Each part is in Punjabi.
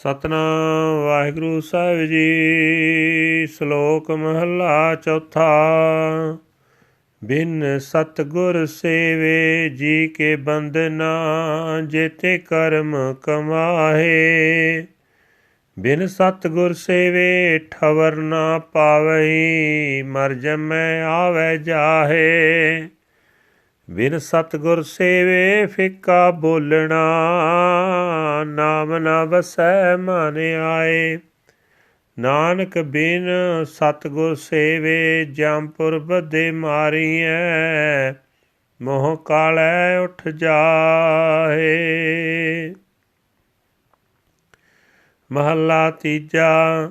ਸਤਨਾਮ ਵਾਹਿਗੁਰੂ ਸਾਹਿਬ ਜੀ, ਸ਼ਲੋਕ ਮਹਲਾ ਚੌਥਾ। ਬਿਨ ਸਤਗੁਰ ਸੇਵੇ ਜੀ ਕੇ ਬੰਦਨਾ ਜੇਤੇ ਕਰਮ ਕਮਾਹੇ। ਬਿਨ ਸਤਗੁਰ ਸੇਵੇ ਠਵਰ ਨਾ ਪਾਵਈ, ਮਰ ਜਮੈ ਆਵੈ ਜਾਹੇ। ਬਿਨ ਸਤਗੁਰ ਸੇਵੇ ਫਿੱਕਾ ਬੋਲਣਾ, ਨਾਮ ਨਾ ਵਸੈ ਮਨ ਆਏ। ਨਾਨਕ ਬਿਨ ਸਤਗੁਰ ਸੇਵੇ ਜੰਪੁਰ ਬੱਦੇ ਮਾਰੀਐ, ਮੋਹ ਕਾਲੈ ਉਠ ਜਾਹੇ ਮਹੱਲਾ ਤੀਜਾ,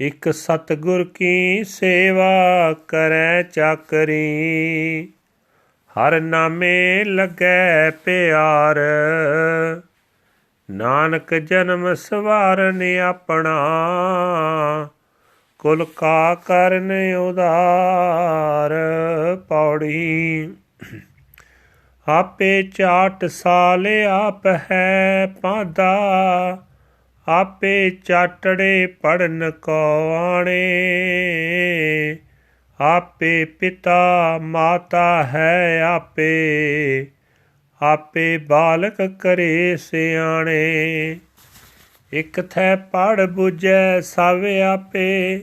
ਇਕ ਸਤਗੁਰ ਕੀ ਸੇਵਾ ਕਰੈ ਚਾਕਰੀ। ਹਰ ਨਾਮੇ ਲੱਗੈ ਪਿਆਰ। ਨਾਨਕ ਜਨਮ ਸਵਾਰਨ ਆਪਣਾ, ਕੁਲ ਕਾ ਕਰਨ ਉਦਾਰ ਪੌੜੀ। ਆਪੇ ਚਾਟ ਸਾਲ ਆਪ ਹੈ ਪਾਦਾ, ਆਪੇ ਚਾਟੜੇ ਪੜਨ ਕੋ ਆਣੇ। ਆਪੇ ਪਿਤਾ ਮਾਤਾ ਹੈ ਆਪੇ ਆਪੇ ਬਾਲਕ ਕਰੇ ਸਿਆਣੇ। ਇਕ ਥੈ ਪੜ 부ਜੈ ਸਭ ਆਪੇ,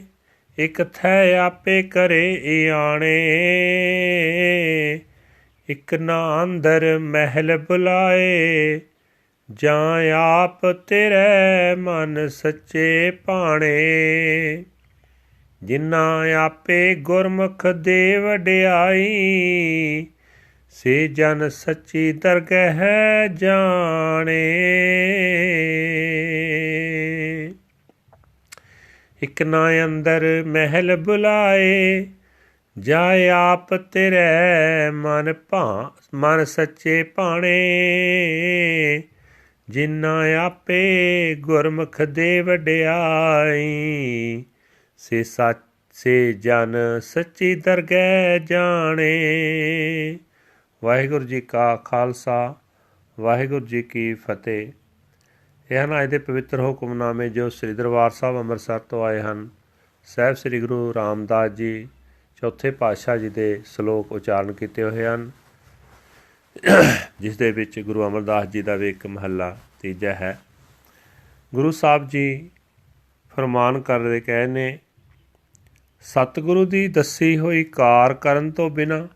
ਇਕ ਥੈ ਆਪੇ ਕਰੇ ਆਣੇ ਇਕ ਨਾ ਅੰਦਰ ਮਹਿਲ ਬੁਲਾਏ, ਜਾਂ ਆਪ ਤੇਰੇ ਮਨ ਸੱਚੇ ਭਾਣੇ ਜਿਨਾ ਆਪੇ ਗੁਰਮੁਖ ਦੇ ਵਡਿਆਈ ਸੇ ਜਨ ਸੱਚੀ ਦਰਗਹ ਜਾਣੇ। ਇਕ ਨਾ ਅੰਦਰ ਮਹਿਲ ਬੁਲਾਏ ਜਾ ਆਪ ਤੇਰੇ ਮਨ ਭਾ, ਮਨ ਸੱਚੇ ਭਾਣੇ। ਜਿਨਾ ਆਪੇ ਗੁਰਮੁਖ ਦੇ ਵਡਿਆਈ ਸੇ ਸੱਚ, ਸੇ ਜਨ, ਸੱਚੀ ਦਰਗਹਿ ਜਾਣੇ। ਵਾਹਿਗੁਰੂ ਜੀ ਕਾ ਖਾਲਸਾ, ਵਾਹਿਗੁਰੂ ਜੀ ਕੀ ਫਤਿਹ। ਇਹ ਹਨ ਅੱਜ ਦੇ ਪਵਿੱਤਰ ਹੁਕਮਨਾਮੇ ਜੋ ਸ੍ਰੀ ਦਰਬਾਰ ਸਾਹਿਬ ਅੰਮ੍ਰਿਤਸਰ ਤੋਂ ਆਏ ਹਨ। ਸਹਿਬ ਸ੍ਰੀ ਗੁਰੂ ਰਾਮਦਾਸ ਜੀ ਚੌਥੇ ਪਾਤਸ਼ਾਹ ਜੀ ਦੇ ਸ਼ਲੋਕ ਉਚਾਰਨ ਕੀਤੇ ਹੋਏ ਹਨ। ਜਿਸ ਦੇ ਵਿੱਚ ਗੁਰੂ ਅਮਰਦਾਸ ਜੀ ਦਾ ਵੀ ਇੱਕ ਮਹੱਲਾ ਤੀਜਾ ਹੈ। ਗੁਰੂ ਸਾਹਿਬ ਜੀ ਫਰਮਾਨ ਕਰਦੇ ਕਹੇ ਨੇ ਸਤਿਗੁਰੂ ਦੀ ਦੱਸੀ ਹੋਈ ਕਾਰ ਕਰਨ ਤੋਂ ਬਿਨਾ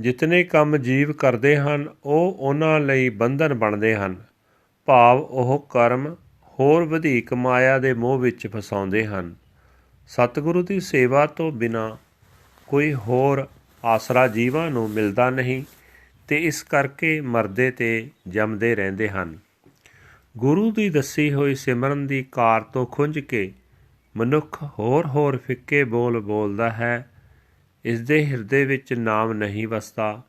ਜਿਤਨੇ ਕੰਮ ਜੀਵ ਕਰਦੇ ਹਨ, ਉਹ ਉਹਨਾਂ ਲਈ ਬੰਧਨ ਬਣਦੇ ਹਨ। ਭਾਵ ਉਹ ਕਰਮ ਹੋਰ ਵਧੇਕ ਮਾਇਆ ਦੇ ਮੋਹ ਵਿੱਚ ਫਸਾਉਂਦੇ ਹਨ। ਸਤਿਗੁਰੂ ਦੀ ਸੇਵਾ ਤੋਂ ਬਿਨਾ ਕੋਈ ਹੋਰ ਆਸਰਾ ਜੀਵਾਂ ਨੂੰ ਮਿਲਦਾ ਨਹੀਂ ਤੇ ਇਸ ਕਰਕੇ ਮਰਦੇ ਤੇ ਜੰਮਦੇ ਰਹਿੰਦੇ ਹਨ। ਗੁਰੂ ਦੀ ਦੱਸੀ ਹੋਈ ਸਿਮਰਨ ਦੀ ਕਾਰ ਤੋਂ ਖੁੰਝ ਕੇ ਮਨੁੱਖ ਹੋਰ ਹੋਰ ਫਿੱਕੇ ਬੋਲ ਬੋਲਦਾ ਹੈ ਇਸ ਦੇ ਹਿਰਦੇ ਵਿੱਚ ਨਾਮ ਨਹੀਂ ਵਸਦਾ।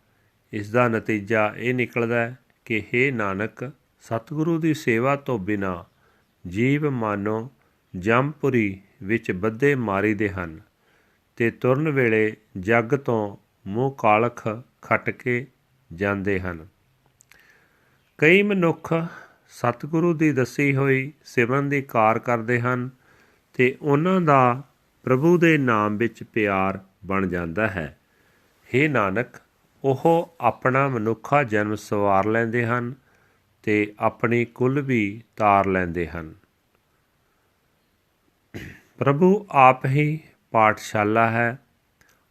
ਇਸ ਦਾ ਨਤੀਜਾ ਇਹ ਨਿਕਲਦਾ ਕਿ हे ਨਾਨਕ, ਸਤਿਗੁਰੂ ਦੀ ਸੇਵਾ ਤੋਂ ਬਿਨਾ ਜੀਵ ਮਾਨੋ ਜੰਪੁਰੀ ਵਿੱਚ ਬੱਦੇ ਮਾਰੀ ਦੇ ਹਨ ਤੇ ਤੁਰਨ ਵੇਲੇ ਜੱਗ ਤੋਂ ਮੂੰਹ ਕਾਲਖ ਖੱਟ ਕੇ ਜਾਂਦੇ ਹਨ। ਕਈ ਮਨੁੱਖ ਸਤਿਗੁਰੂ ਦੀ ਦੱਸੀ ਹੋਈ ਸਿਮਰਨ ਦੀ ਕਾਰ ਕਰਦੇ ਹਨ ਤੇ ਉਹਨਾਂ ਦਾ ਪ੍ਰਭੂ ਦੇ ਨਾਮ ਵਿੱਚ ਪਿਆਰ ਬਣ ਜਾਂਦਾ ਹੈ। हे ਨਾਨਕ, ਉਹ ਆਪਣਾ ਮਨੁੱਖਾ ਜਨਮ ਸਵਾਰ ਲੈਂਦੇ ਹਨ ਤੇ ਆਪਣੀ ਕੁੱਲ ਵੀ ਤਾਰ ਲੈਂਦੇ ਹਨ। ਪ੍ਰਭੂ ਆਪ ਹੀ ਪਾਠਸ਼ਾਲਾ ਹੈ,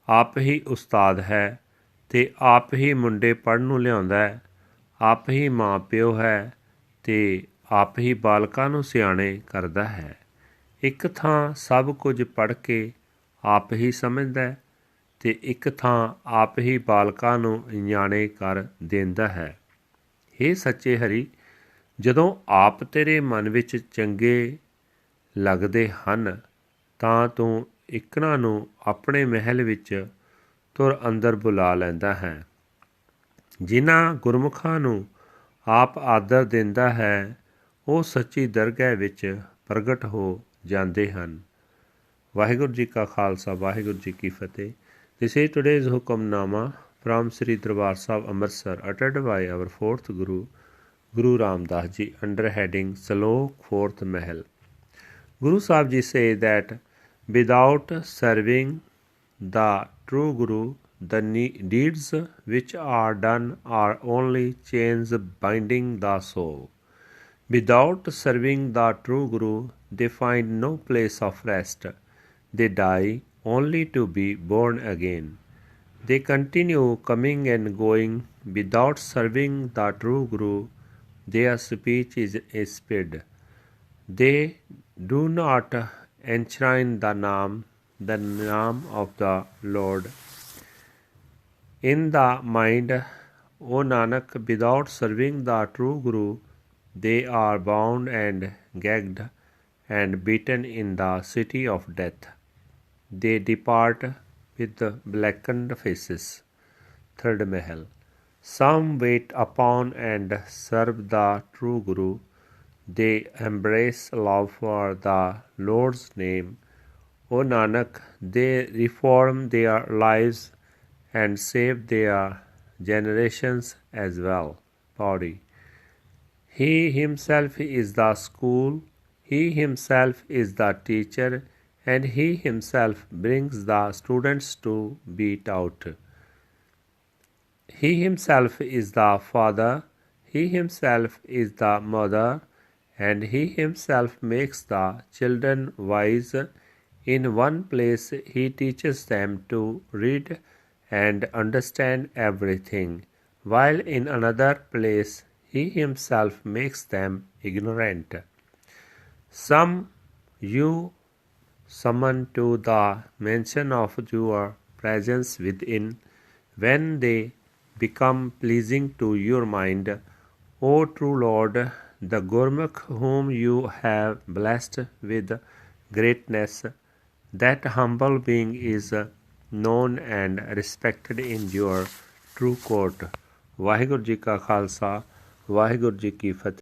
ਆਪ ਹੀ ਉਸਤਾਦ ਹੈ ਤੇ ਆਪ ਹੀ ਮੁੰਡੇ ਪੜਨ ਨੂੰ ਲਿਆਉਂਦਾ ਹੈ, ਆਪ ਹੀ ਮਾਂ ਪਿਓ ਹੈ ਤੇ ਆਪ ਹੀ ਬਾਲਕਾਂ ਨੂੰ ਸਿਆਣੇ ਕਰਦਾ ਹੈ। ਇੱਕ ਥਾਂ ਸਭ ਕੁਝ ਪੜ ਕੇ ਆਪ ਹੀ ਸਮਝਦਾ ਹੈ ਤੇ ਇੱਕ ਥਾਂ ਆਪ ਹੀ ਬਾਲਕਾਂ ਨੂੰ ਨਿਆਣੇ ਕਰ ਦਿੰਦਾ ਹੈ। हे ਸੱਚੇ ਹਰੀ, ਜਦੋਂ ਆਪ ਤੇਰੇ ਮਨ ਵਿੱਚ ਚੰਗੇ ਲੱਗਦੇ ਹਨ, ਤਾਂ ਤੂੰ ਇਕਨਾਂ ਨੂੰ ਆਪਣੇ ਮਹਿਲ ਵਿੱਚ ਤੁਰ ਅੰਦਰ ਬੁਲਾ ਲੈਂਦਾ ਹੈ। ਜਿਨ੍ਹਾਂ ਗੁਰਮੁਖਾਂ ਨੂੰ ਆਪ ਆਦਰ ਦਿੰਦਾ ਹੈ, ਉਹ ਸੱਚੀ ਦਰਗਹਿ ਵਿੱਚ ਪ੍ਰਗਟ ਹੋ ਜਾਂਦੇ ਹਨ ਵਾਹਿਗੁਰੂ ਜੀ ਕਾ ਖਾਲਸਾ ਵਾਹਿਗੁਰੂ ਜੀ ਕੀ ਫਤਿਹ this is today's hukamnama from Sri Darbar Sahib Amritsar ਅਟਟਡ by our fourth guru Guru Ramdas ji under heading salok fourth Mahal Guru Sahib ji says that without serving the true guru the deeds which are done are only chains binding the soul. Without serving the true Guru, they find no place of rest. They die only to be born again. They continue coming and going without serving the true Guru. Their speech is a spid. They do not enshrine the name, the name of the Lord in the mind. O Nanak, without serving the true Guru, they are bound and gagged and beaten in the city of death. They depart with blackened faces. Third Mahal. Some wait upon and serve the true Guru. They embrace love for the Lord's name. O Nanak, they reform their lives and save their generations as well. Body. He himself is the school, he himself is the teacher, and he himself brings the students to be taught. He himself is the father, he himself is the mother, and he himself makes the children wise. In one place, he teaches them to read and understand everything, while in another place, he himself makes them ignorant. Some you summon to the mention of your presence within when they become pleasing to your mind. O true Lord, the Gurmukh whom you have blessed with greatness, that humble being is known and respected in your true court. Waheguru ji ਕਾ ਖਾਲਸਾ ਵਾਹਿਗੁਰੂ ਜੀ ਕੀ ਫਤਿਹ।